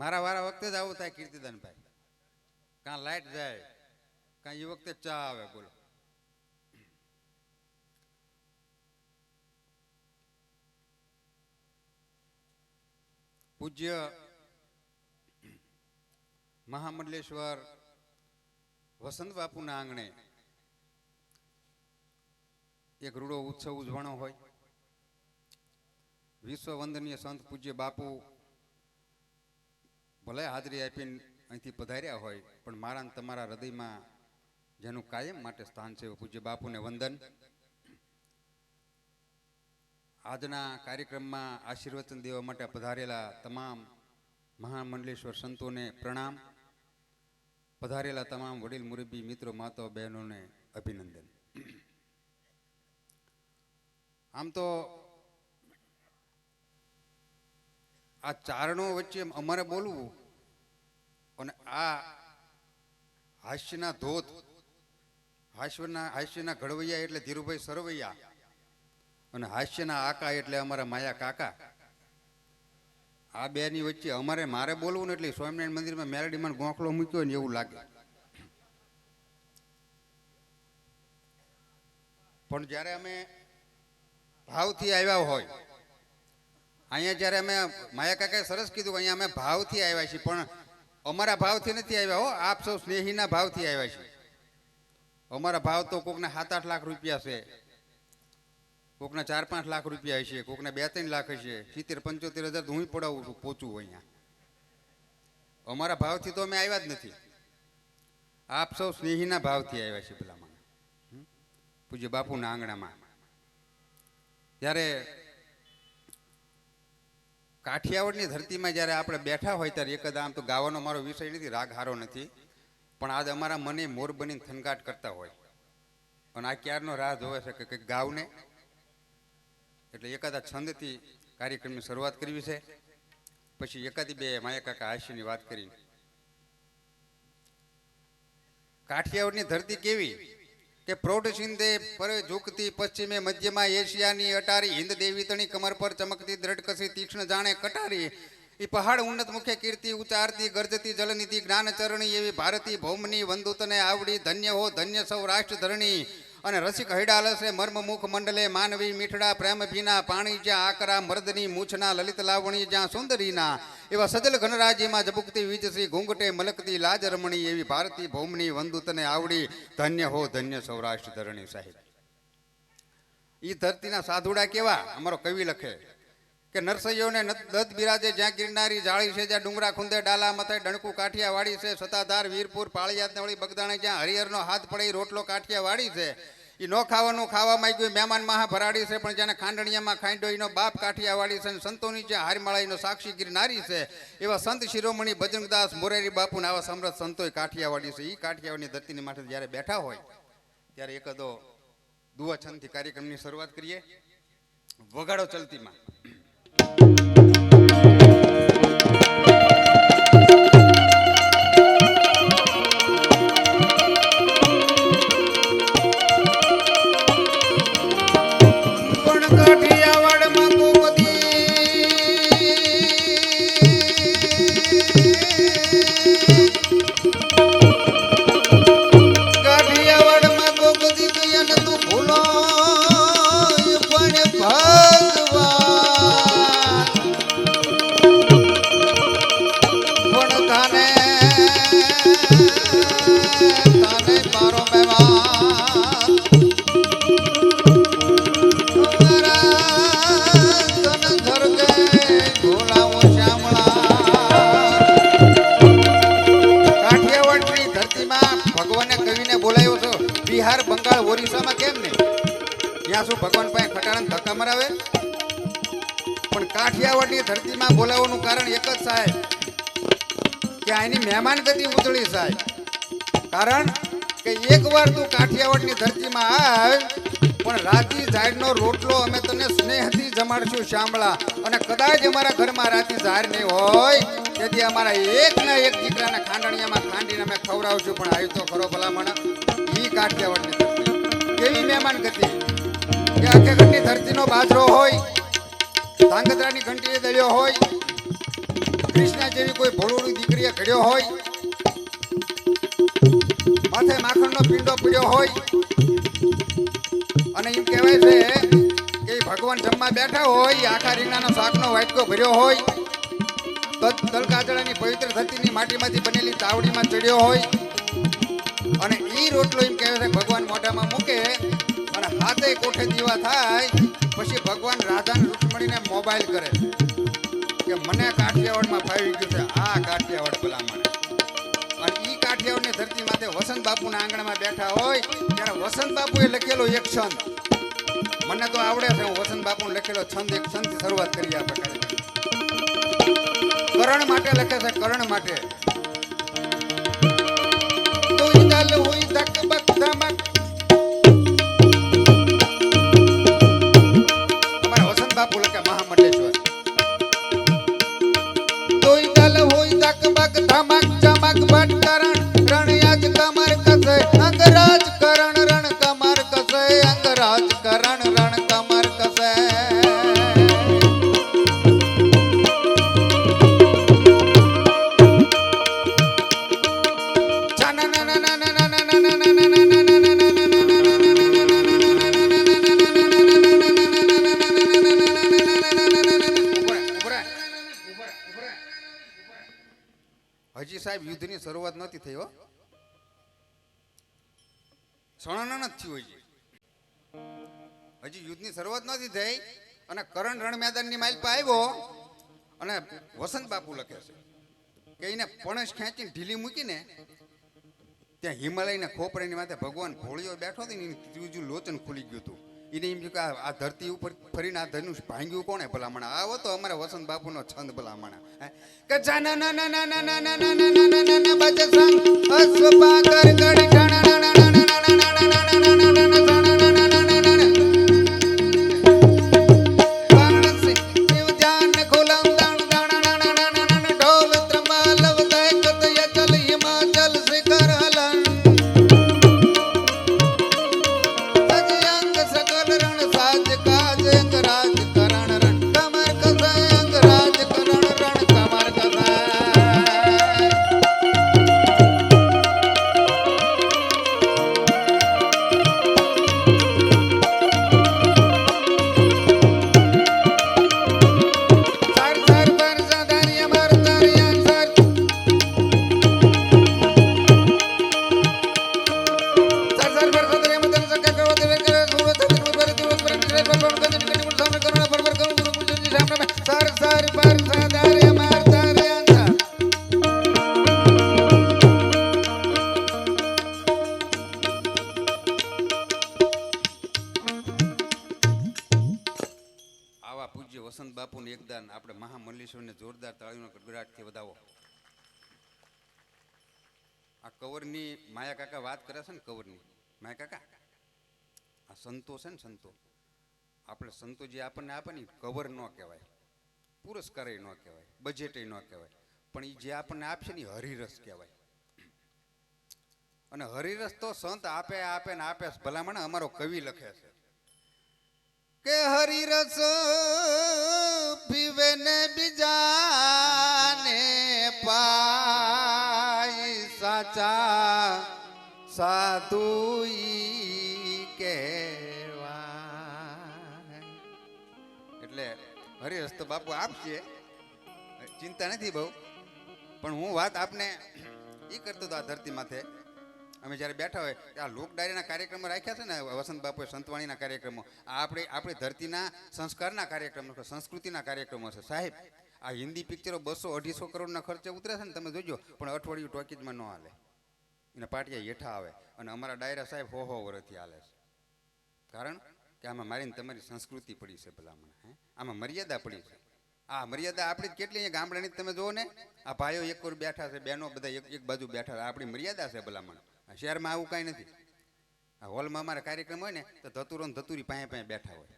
મારા વારા વખતે જ આવું થાય કીર્તિદાનભાઈ. કાં લાઈટ જાય, કાં એ વખતે ચા આવે, બોલો. પૂજ્ય મહામંડલેશ્વર વસંત બાપુના આંગણે એક રૂડો ઉત્સવ ઉજવણો હોય. વિશ્વ વંદનીય સંત પૂજ્ય બાપુ ભલે હાજરી આપીને અહીંથી પધાર્યા હોય, પણ મારા તમારા હૃદયમાં જેનું કાયમ માટે સ્થાન છે પૂજ્ય બાપુને વંદન. આજના કાર્યક્રમમાં આશીર્વચન દેવા માટે પધારેલા તમામ મહામંડલેશ્વર સંતોને પ્રણામ. પધારેલા તમામ વડીલ મુરબી મિત્રો માતા બહેનોને અભિનંદન. આમ તો આ ચારણો વચ્ચે અમારે બોલવું અને આ હાસ્યના ધોત હાસ્યના હાસ્યના ઘડવૈયા એટલે ધીરુભાઈ સરવૈયા અને હાસ્યના આકા એટલે અમારા માયા કાકા. આ બેની વચ્ચે અમારે મારે બોલવું ને એટલે સ્વામિનારાયણ મંદિરમાં મેરડીમાં ગોખલો મૂક્યો ને એવું લાગે. પણ જ્યારે અમે ભાવથી આવ્યા હોય, અહીંયા જ્યારે અમે માયા કાકાએ સરસ કીધું અહીંયા અમે ભાવથી આવ્યા છીએ, પણ અમારા ભાવથી નથી આવ્યા હો, આપ સૌ સ્નેહીના ભાવથી આવ્યા છે. અમારા ભાવ તો કોકના સાત આઠ લાખ રૂપિયા છે. કોકના ચાર પાંચ લાખ રૂપિયા હશે, કોકના બે ત્રણ લાખ હશે. સિત્તેર, પંચોતેર હજાર તો હું પડાવું છું પહોંચું અહીંયા. અમારા ભાવથી તો અમે આવ્યા જ નથી. આપ સૌ સ્નેહીના ભાવથી આવ્યા છે પેલામાં પૂજ્ય બાપુના આંગણામાં. ત્યારે કાઠિયાવાડની ધરતીમાં જ્યારે આપણે બેઠા હોય ત્યારે એકદ આમ તો ગાવાનો મારો વિષય નથી, રાગ હારો નથી. પણ આજ અમારા મને મોર બનીને થનગાટ કરતા હોય. અને આ ક્યારનો રાહ જોવે છે કે કંઈક ગાવને? એટલે એકાદા છંદથી કાર્યક્રમની શરૂઆત કરવી છે. પછી એકાદી બે માયા કાકા હાસ્યની વાત કરી. કાઠિયાવાડની ધરતી કેવી? કે પ્રૌઢ સિંધે પર ઝૂકતી પશ્ચિમે મધ્યમાં એશિયાની અટારી હિન્દ દેવી તણી કમર પર ચમકતી દ્રઢકસી તીક્ષ્ણ જાણે કટારી. એ પહાડ ઉન્નત મુખ્ય કીર્તિ ઉચારતી ગરજતી જલનિધિ જ્ઞાન ચરણી એવી ભારતી ભૌમની વંદુતને આવડી ધન્ય હો ધન્ય સૌ રાષ્ટ્ર ધરણી. અને રસિક હૈડાલસે મર્મ મુખ મંડલે માનવી મીઠડા પ્રેમ ભીના પાણી જ્યાં આકરા મર્દની મૂછના લલિત લાવણી જ્યાં સુંદરીના, એવા સજલ ઘનરાજીમાં જબુકતી વીજસી ઘૂંઘટે મલકતી લાજ રમણી એવી ભારતી ભૌમની વંદુતને આવડી. ધન્ય હો, ધન્ય સૌરાષ્ટ્ર ધરણી સાહેબ. ઈ ધરતીના સાધુડા કેવા? અમારો કવિ લખે. કે નરસૈયોને દત્ત બિરાજે જ્યાં ગિરનારી જાળી છે, જ્યાં ડુંગરા ખુંદે, ડાલા મથાય ડણકુ કાઠિયા વાડી છે સતાધાર વીરપુર, પાળિયાદ નવળી બગદાણે જ્યાં હરિહરનો હાથ પડે રોટલો કાઠિયા વાડી છે. એ ન ખાવાનું ખાવા માંગ્યું મહેમાન મહા ભરાડી છે, પણ જેને ખાંડણીયામાં ખાંડો એનો બાપ કાઠિયા વાડી છે અને સંતોની જ્યાં હારમાળાઈનો સાક્ષી ગિરનારી છે, એવા સંત શિરોમણી ભજનદાસ મોરેરી બાપુના આવા સમૃદ્ધ સંતોય કાઠિયાવાડી છે. એ કાઠિયાવાડની ધરતીની માથે જ્યારે બેઠા હોય, ત્યારે એકદો દુઆ છંદથી કાર્યક્રમની શરૂઆત કરીએ. વગાડો ચલતીમાં. પણ શું ભગવાન પાસે ખટાણા ધક્કા મરાવે? પણ કાઠિયાવાડની ધરતીમાં બોલાવવાનું કારણ એક જ સાહેબ. કે આની મહેમાન ગતિ ઉજળી સાહેબ. કારણ કે એકવાર તું કાઠિયાવાડની ધરતીમાં આવ, પણ રાતી ઝાડનો રોટલો અમે તને સ્નેહથી જમાડશું શામળા. અને કદાચ અમારા ઘરમાં રાતી ઝાડ નહીં હોય, તેથી અમારા એક ને એક દીકરાને ખાંડણીયામાં ખાંડીને અમે ખવડાવશું. પણ આવ્યું તો ખરો ભલામણ. ઈ કાઠિયાવાડની કેવી મહેમાન ગતિ કે આખેગઢની ધરતીનો બાજરો હોય, ધાંગધ્રાની ઘંટીએ દળ્યો હોય, કૃષ્ણા જેવી કોઈ ભોળોની દીકરીએ ઘડ્યો હોય, માથે માખણનો પીંડો પીડ્યો હોય, અને એમ કહેવાય છે કે ભગવાન જમવા બેઠા હોય આખા રીંગણાનો શાકનો વાટકો ભર્યો હોય તલકાજળાની પવિત્ર ધરતીની માટીમાંથી બનેલી તાવડીમાં ચડ્યો હોય, અને એ રોટલો એમ કહેવાય છે ભગવાન મોઢામાં મૂકે અને હાથે કોઠે દીવા થાય, પછી ભગવાન રાધાને રૂકમણીને મોબાઈલ કરે કે મને કાઠિયાવાડમાં ફાવી ગયું છે, આ કાઠિયાવાડ ભલામણ. અને ઈ કાઠિયાવાડની ધરતી માથે વસંત બાપુના આંગણામાં બેઠા હોય, ત્યારે વસંત બાપુએ લખેલો એક છંદ. મને તો આવડે છે, હું વસંત બાપુને લખેલો છંદ, એક છંદથી શરૂઆત કરી આપે કરણ માટે લખે છે, કરણ માટે. હજી સાહેબ યુદ્ધની શરૂઆત નથી થઈ હો. સણાના જ થયું હજી. હજી યુદ્ધની શરૂઆત નથી થઈ અને કરણ રણ મેદાનની માઇલ પર આવ્યો અને વસંત બાપુ લખે છે કે એને પણસ ખેંચીને ઢીલી મૂકીને ત્યાં હિમાલયના ખોપરાની માથે ભગવાન ભોળિયો બેઠો હતો ને એની ત્રીજું લોચન ખુલી ગયું હતું. એને એમ કે આ ધરતી ઉપર ફરીને આ ધનુષ ભાંગ્યું કોણે ભલામણ આવો તો અમારા વસંત બાપુનો છંદ ભલામણ? કે જાના ના ના ના ના ના ના ના ના ના ના ના ના ના ના ના ના ના વસંત બાપુનું એકદાન આપણે મહામલ્લેશ્વરને જોરદાર તાળીનો ગડગડાટથી વધાવો. આ કવરની માયા વાત કરે છે ને કવરની? માયા કાકા? આ સંતો છે ને સંતો. આપણે સંતો જે આપણને આપે ને કવર ન કહેવાય. પુરસ્કારે ન કહેવાય બજેટ ન કહેવાય પણ એ જે આપણને આપશે ને હરિરસ કહેવાય અને હરિરસ તો સંત આપે આપે ને આપે. ભલામણ અમારો કવિ લખે છે કે હરિરસ પીવે ને બીજાને પાય સાચા સાધુ ઈ હરિરસ તો બાપુ આપશે ચિંતા નથી બહુ. પણ હું વાત આપને એ કરતો હતો આ ધરતી માથે. અમે જ્યારે બેઠા હોય, આ લોક ડાયરીના કાર્યક્રમો રાખ્યા છે ને, વસંત બાપુએ સંતવાણીના કાર્યક્રમો. આ આપણે, આપણી ધરતીના સંસ્કારના કાર્યક્રમો છે, સંસ્કૃતિના કાર્યક્રમો છે. સાહેબ, આ હિન્દી પિક્ચરો બસો અઢીસો કરોડના ખર્ચે ઉતરે છે ને, તમે જોજો. પણ અઠવાડિયું ટોકીજમાં ન હાલે. એને પાટિયા હેઠા આવે. અને અમારા ડાયરા સાહેબ હો હો વરથી હાલે છે. કારણ કે આમાં મારીને તમારી સંસ્કૃતિ પડી છે ભલામણ, હે? આમાં મર્યાદા પડી છે. આ મર્યાદા આપણી કેટલી ગામડાની તમે જુઓ ને, આ ભાઈઓ એક કોર બેઠા છે, બહેનો બધા એક એક બાજુ બેઠા છે. આપણી મર્યાદા છે ભલામણ. શહેરમાં આવું કાંઈ નથી. આ હોલમાં અમારા કાર્યક્રમ હોય ને, તો ધતુરો ને ધતુરી પાસે પાસે બેઠા હોય.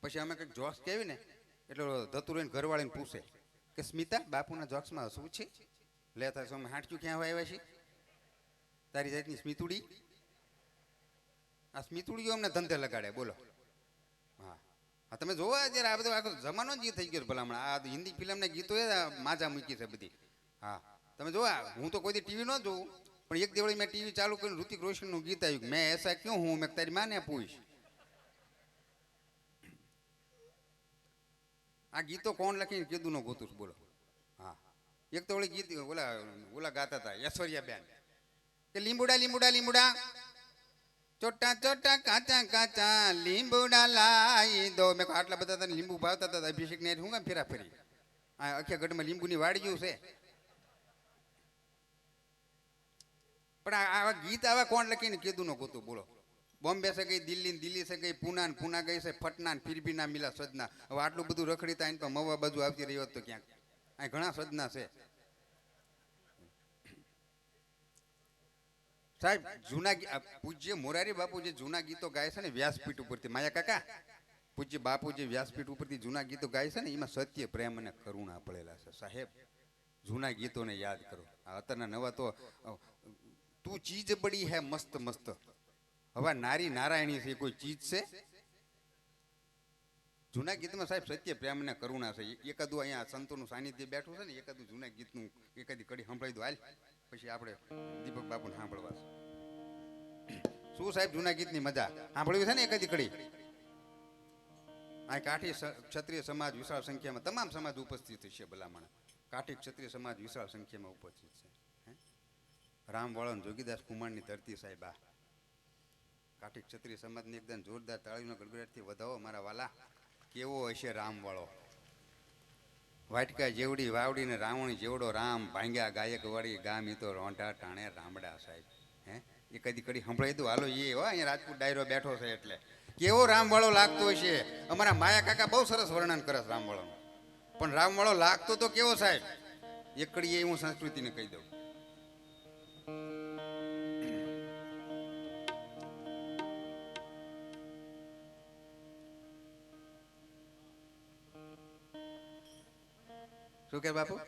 પછી અમે કંઈક જોક્સ કહેવી ને, એટલે ધતુરોને ઘરવાળીને પૂછે કે, સ્મિતા, બાપુના જોક્સમાં શું છે? છો અમે હાંટક્યું ક્યાં આવ્યા છીએ તારી જાતની સ્મિતુડી? આ સ્મિતુડીઓ અમને ધંધે લગાડે, બોલો. હા. હા, તમે જોવો અત્યારે આ બધો આખો જમાનો જ થઈ ગયો ભલામણ આ હિન્દી ફિલ્મને ગીતો એ માજા મૂકી છે બધી. હા. તમે જોવા હું તો કોઈ ટીવી ન જોઉં, પણ એક દિવસ મેં ટીવી ચાલુ કરીને ઋતિક રોશનનું ગીત આવ્યું. મેં એસા ક્યું હું, મેં તારી માને પૂછ. આ ગીતો કોણ લખીને કીધું નો ગોતું બોલો. હા. એક તો ઓલી ગીત, ઓલા ઓલા ગાતા હતા ઐશ્વર્યા બેન કે લીંબુડા લીંબુડા લીંબુડા. ચોટા ચોટા, કાચા કાચા, લીંબુડા લાઈ દો. મેં આટલા બધા તને લીંબુ ભાવતા હતા અભિષેક ને હું કામ ફેરા ફેરી? આ અખ્યા ગઢમાં લીંબુની વાડ્યું છે. પણ આવા ગીત આવા કોણ લખીને કીધું ન ગોતું? બોલો. બોમ્બે છે ગઈ, દિલ્હી દિલ્હી છે ગઈ, પૂના ને પૂના ગઈ છે, ફટના ને ફિરબી ના મિલા સદના હવે આટલું બધું રખડી તા તો મવા બાજુ આવતી રહ્યો તો ક્યાંક. આ ઘણા સદના છે. સાહેબ, જૂના પૂજ્ય મોરારી બાપુ જે જૂના ગીતો ગાય છે ને વ્યાસપીઠ ઉપરથી, માયા કાકા? પૂજ્ય બાપુ જે વ્યાસપીઠ ઉપરથી જૂના ગીતો ગાય છે ને, એમાં સત્ય, પ્રેમ અને કરુણા પડેલા છે. સાહેબ, જૂના ગીતોને યાદ કરો. અત્યારના નવા તો તું ચીજ બડી હે મસ્ત મસ્ત. હવે નારી નારાયણી છે કોઈ ચીજ છે? જૂના ગીતમાં સાહેબ સત્ય, પ્રેમ અને કરુણા છે. એકાદું અહીંયા સંતોનું સાનિધ્ય બેઠું છે ને, એકાદું જૂના ગીતનું એકાદી કડી સંભળાવી દો. હાલ. પછી આપણે દીપક બાપુને સાંભળવા શું સાહેબ, જૂના ગીતની મજા? સાંભળવી છે ને એકાદી કડી? આ કાઠી ક્ષત્રિય સમાજ વિશાળ સંખ્યામાં, તમામ સમાજ ઉપસ્થિત છે ભલામણ. કાઠી ક્ષત્રિય સમાજ વિશાળ સંખ્યામાં ઉપસ્થિત છે. હે? રામ વળન જોગીદાસ કુમારની ધરતી સાહેબ આ. કાઠી ક્ષત્રિય સમાજની એકદમ જોરદાર તાળીનો ગડગડાટથી વધાવો મારા વાલા. કેવો હશે રામ વાળો? વાટકા જેવડી વાવડીને રાવણ જેવડો રામ ભાંગ્યા ગાયક વળી ગામ તો રોંઢા ટાણે રામડા સાહેબ. હે? એ કદી કડી સંભળાઈ દઉં હાલો એ હો, અહીંયા રાજપૂત ડાયરો બેઠો છે એટલે. કેવો રામવાળો લાગતો હશે અમારા માયા કાકા બહુ સરસ વર્ણન કરે છે રામવાળાનું. પણ રામવાળો લાગતો તો કેવો સાહેબ? એકડી એ હું સંસ્કૃતિને કહી દઉં. શું કે બાપુ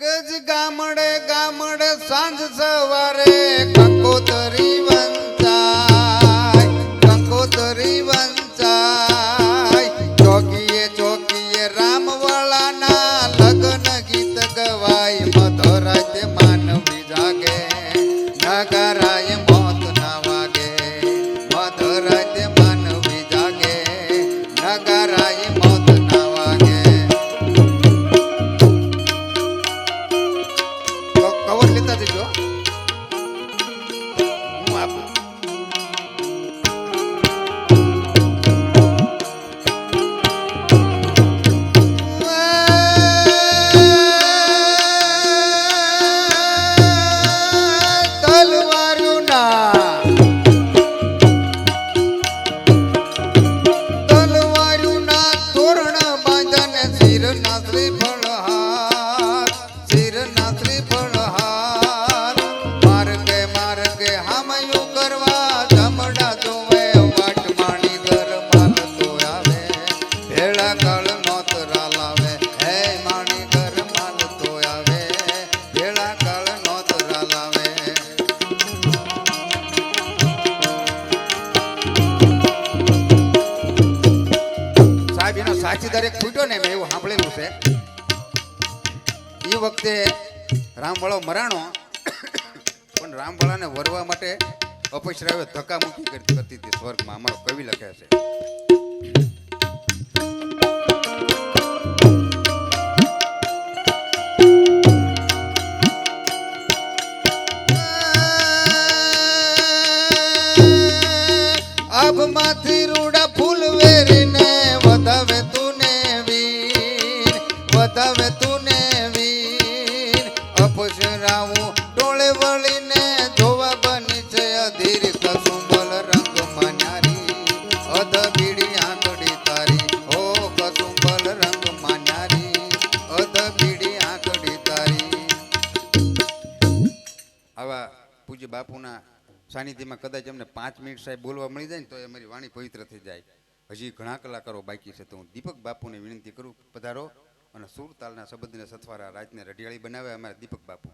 ગજ ગામડે ગામડે સાંજ સવારે કંકોતરી મરાણો, પણ રામવાળાને વરવા માટે અપશ્રાવે ધક્કા મૂકી કરતી હતી સ્વર્ગમાં. અમારો કવિ લખે છે. ફૂલ વેરીને વધાવે તુને વીર, વધાવે સાનિધ્યમાં કદાચ અમને પાંચ મિનિટ સાહેબ બોલવા મળી જાય ને તો એ અમારી વાણી પવિત્ર થઈ જાય. હજી ઘણા કલાકારો બાકી છે તો હું દીપક બાપુને વિનંતી કરું પધારો અને સુરતાલના સંબંધને સથવારા રાજને રઢિયાળી બનાવે અમારા દીપક બાપુ.